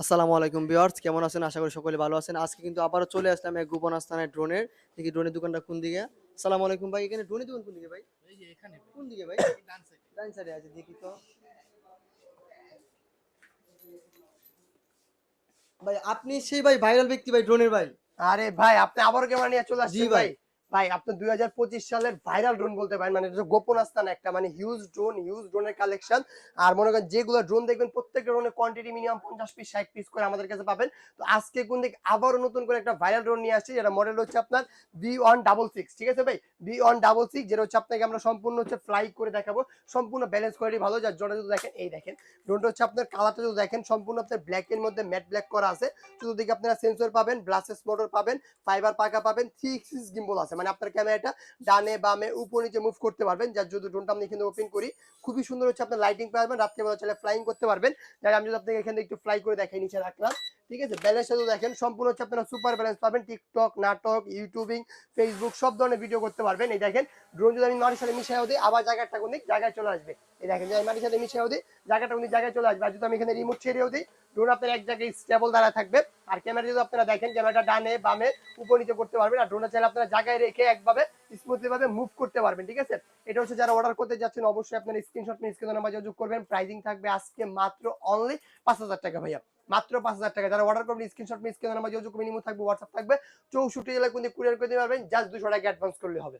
আসসালামু আলাইকুম ভিউয়ার্স কেমন আছেন? আশা করি সকলে ভালো আছেন। আজকে কিন্তু আবারও চলে আসলাম এক গোপন স্থানে ড্রোনের দেখি ড্রোনের দোকানটা কোন দিকে? আসসালামু আলাইকুম ভাই এখানে ড্রোনের দোকান কোন দিকে ভাই? এই যে এখানে কোন দিকে ভাই? ডান সাইডে ডান সাইডে আছে দেখি তো। ভাই আপনি সেই ভাই ভাইরাল ব্যক্তি ভাই ড্রোনের ভাই? আরে ভাই আপনি আবার ক্যামেরা নিয়ে চলে আসছেন ভাই। ভাই, আপনি দুই হাজার পঁচিশ সালের ভাইরাল ড্রোন বলতে পারেন মানে গোপন স্থান একটা মানে হিউজ ড্রোন হিউজ ড্রোনের কালেকশন আর মনে করেন যেগুলো ড্রোন দেখবেন, প্রত্যেকটা ড্রোনের কোয়ান্টিটি মিনিমাম পঞ্চাশ পিস ষাট পিস করে আমাদের কাছে পাবেন। তো আজকে কোন দিক আবারও নতুন করে একটা ভাইরাল ড্রোন নিয়ে আসছি, যেটা মডেল হচ্ছে আপনার বি ওয়ান ডাবল সিক্স ঠিক আছে ভাই? বি ওয়ান ডাবল সিক্স যেটা হচ্ছে আপনাকে আমরা সম্পূর্ণ হচ্ছে ফ্লাই করে দেখাবো। সম্পূর্ণ ব্যালেন্স কোয়ালিটি ভালো, যার জন্য যদি দেখেন, এই দেখেন ড্রোনটা হচ্ছে আপনার কালারটা যদি দেখেন, সম্পূর্ণ আপনার ব্ল্যাক এর মধ্যে ম্যাট ব্ল্যাক করা আছে। চতুর্দিকে আপনারা সেন্সর পাবেন ব্লাসেস মোটর পাবেন ফাইবার পাকা পাবেন থ্রি সিক্স গিম্বল আছে। মানে আপনার ক্যামেরাটা ডানে বামে উপর নিচে মুভ করতে পারবেন। যার যদি ড্রোনটা আমি এখানে ওপেন করি, খুবই সুন্দর হচ্ছে আপনার লাইটিং পাবেন, রাত্রেবেলা চলে ফ্লাইং করতে পারবেন। যাই আমি যদি আপনাকে এখানে একটু ফ্লাই করে দেখাই, নিচে রাখলাম। ঠিক আছে? ব্যালেন্স যদি দেখেন, সম্পূর্ণ হচ্ছে আপনারা সুপার ব্যালেন্স পাবেন টিকটক নাটক ইউটিউবিং ফেসবুক সব ধরনের ভিডিও করতে পারবেন। এই দেখেন ড্রোন যদি আমি মাটির সাথে মিশাইও দিই, আবার জায়গাটা কোন জায়গায় চলে আসবে। এই দেখেন যে মাটির সাথে মিশাইও দিই, জায়গাটা কোন জায়গায় চলে আসবে। আর যদি আমি এখানে রিমোট ছেড়েও দিই ড্রোন আপনার এক জায়গায় স্টেবল দ্বারা থাকবে। আর ক্যামেরা যদি আপনারা দেখেন ক্যামেরাটা ডানে, বামে, উপর নিচে করতে পারবেন। আর ড্রোনটা চাইলে আপনারা জায়গায় রেখে একভাবে স্মুথলি ভাবে মুভ করতে পারবেন, ঠিক আছে? এটা হচ্ছে যারা অর্ডার করতে যাচ্ছেন, অবশ্যই আপনার স্ক্রিনশট নিয়ে স্ক্রিনে নাম্বার যোগাযোগ করবেন। প্রাইজিং থাকবে আজকে মাত্র অনলি পাঁচ হাজার টাকা ভাইয়া। মাত্র পাঁচ হাজার টাকা। যারা অর্ডার করবেন স্ক্রিনশট মিস কেন আমার মিনিমাম থাকবে হোয়াটসঅ্যাপ থাকবে, চৌষট্টি জেলায় কোন কুরিয়ার করে দিতে পারবেন জাস্ট দুশো টাকা অ্যাডভান্স করলে হবে।